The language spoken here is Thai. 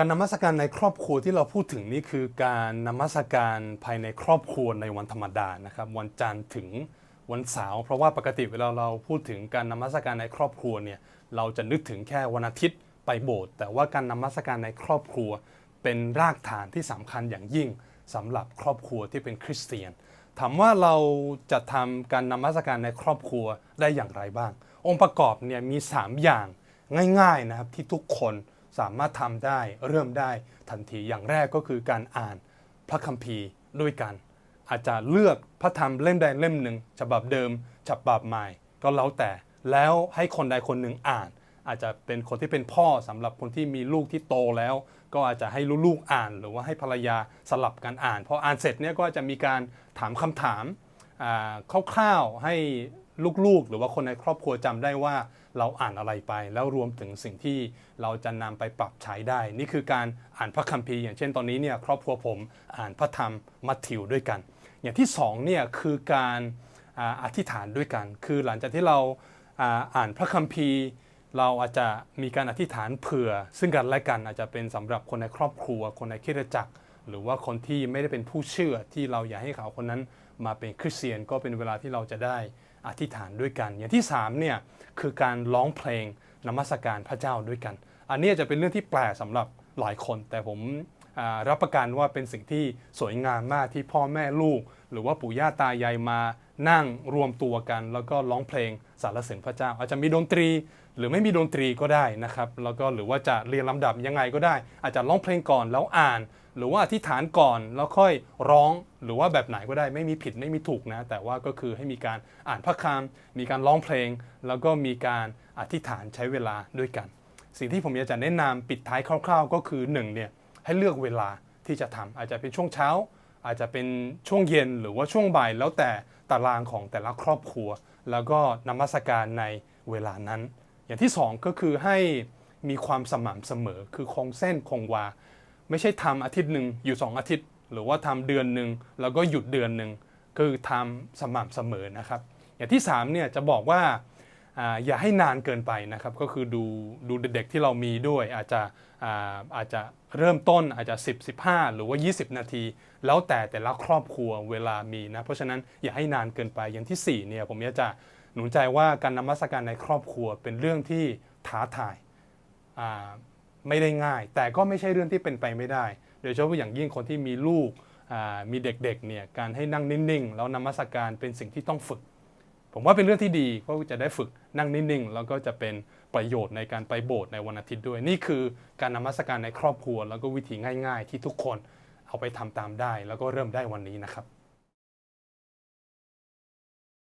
การนมัสการในครอบครัวที่เราพูดถึงนี่คือการนมัสการภายในครอบครัวในวันธรรมดานะครับวันจันทร์ถึงวันเสาร์เพราะว่าปกติเวลาเราพูดถึงการนมัสการในครอบครัวเนี่ยเราจะนึกถึงแค่วันอาทิตย์ไปโบสถ์แต่ว่าการนมัสการในครอบครัว เป็นรากฐานที่สำคัญอย่างยิ่งสำหรับครอบครัวที่เป็นคริสเตียนถามว่าเราจะทำการนมัสการในครอบครัวได้อย่างไรบ้าง องค์ประกอบเนี่ยมี 3 อย่างง่ายๆนะครับที่ทุกคน สามารถทำได้เริ่มได้ทันทีอย่างแรกก็คือการอ่านพระคัมภีร์ด้วยกัน อาจจะเลือกพระธรรมเล่มใดเล่มหนึ่งฉบับเดิมฉบับใหม่ก็แล้วแต่แล้วให้คนใดคนหนึ่งอ่าน อาจจะเป็นคนที่เป็นพ่อสำหรับคนที่มีลูกที่โตแล้ว ก็อาจจะให้ลูกๆอ่าน หรือว่าให้ภรรยาสลับกันอ่านพออ่านเสร็จเนี่ยก็จะมีการถามคำถามอ่าคร่าวๆให้ ลูกๆ หรือว่าคนในครอบครัวจำได้ว่าเราอ่านอะไรไป แล้วรวมถึงสิ่งที่เราจะนำไปปรับใช้ได้ นี่คือการอ่านพระคัมภีร์ อย่างเช่นตอนนี้เนี่ยครอบครัวผมอ่านพระธรรมมัทธิวด้วยกัน อย่างที่สองเนี่ยคือการอาอธิษฐานด้วยกัน คือหลังจากที่เราอ่าอ่านพระคัมภีร์ เราอาจจะมีการอธิษฐานเผื่อ ซึ่งกันและกันอาจจะเป็นสำหรับคนในครอบครัว คนในคริสตจักร หรือว่าคนที่ไม่ได้เป็นผู้เชื่อที่เราอยากให้เขาคนนั้น มาเป็นคริสเตียนก็เป็นเวลาที่เราจะได้อธิษฐานด้วยกัน อย่างที่3เนี่ยคือการร้องเพลงนมัสการพระเจ้าด้วยกัน อันนี้จะเป็นเรื่องที่แปลกสำหรับหลายคน แต่ผมรับประกันว่าเป็นสิ่งที่สวยงามมากที่พ่อแม่ลูก หรือว่าปู่ย่าตายายมา นั่งรวมตัวกัน แล้วก็ร้องเพลงสรรเสริญพระเจ้า อาจจะมีดนตรี หรือไม่มีดนตรีก็ได้นะครับแล้วก็หรือว่าจะเรียงลำดับยังไงก็ได้ อาจจะร้องเพลงก่อนแล้วอ่าน หรือว่าอธิษฐานก่อนแล้วค่อยร้องหรือว่าแบบไหนก็ได้ไม่มีผิดไม่มีถูกนะ แต่ว่าก็คือให้มีการอ่านพระคัมภีร์มีการร้องเพลง แล้วก็มีการอธิษฐานใช้เวลาด้วยกัน สิ่งที่ผมอยากจะแนะนำปิดท้ายคร่าว ๆ ก็คือหนึ่งเนี่ยให้เลือกเวลาที่จะทำอาจจะเป็นช่วงเช้า อาจจะเป็นช่วงเย็นหรือว่าช่วงบ่ายแล้วแต่ตารางของแต่ละครอบครัว แล้วก็นมัสการในเวลานั้น อย่างที่สองก็คือให้มีความสม่ำเสมอคือคงเส้นคงวา ไม่ใช่ทำอาทิตย์หนึ่งอยู่สองอาทิตย์ หรือว่าทำเดือนหนึ่งแล้วก็หยุดเดือนหนึ่งคือทำสม่ำเสมอนะครับ อย่างที่สามเนี่ยจะบอกว่า อย่าให้นานเกินไปนะครับ ก็คือดูดูเด็กๆที่เรามีด้วย อาจจะอาจจะเริ่มต้นอาจจะ 10 15 หรือว่า 20 นาที แล้วแต่แต่ละครอบครัวเวลามีนะ เพราะฉะนั้นอย่าให้นานเกินไปอย่างที่สี่เนี่ยผมอยากจะหนุนใจว่าการนมัสการในครอบครัวเป็นเรื่องที่ท้าทายาไม่ได้ง่าย แต่ก็ไม่ใช่เรื่องที่เป็นไปไม่ได้ โดยเฉพาะอย่างยิ่งคนที่มีลูกมีเด็กๆเนี่ยการให้นั่งนิ่งๆ แล้วนมัสการเป็นสิ่งที่ต้องฝึก ผมว่าเป็นเรื่องที่ดีเพราะจะได้ฝึกนั่งนิ่งๆ แล้วก็จะเป็นประโยชน์ในการไปโบสถ์ในวันอาทิตย์ด้วย นี่คือการนมัสการในครอบครัว แล้วก็วิธีง่าย ๆ ที่ทุกคนเอาไปทำตามได้ แล้วก็เริ่มได้วันนี้นะครับ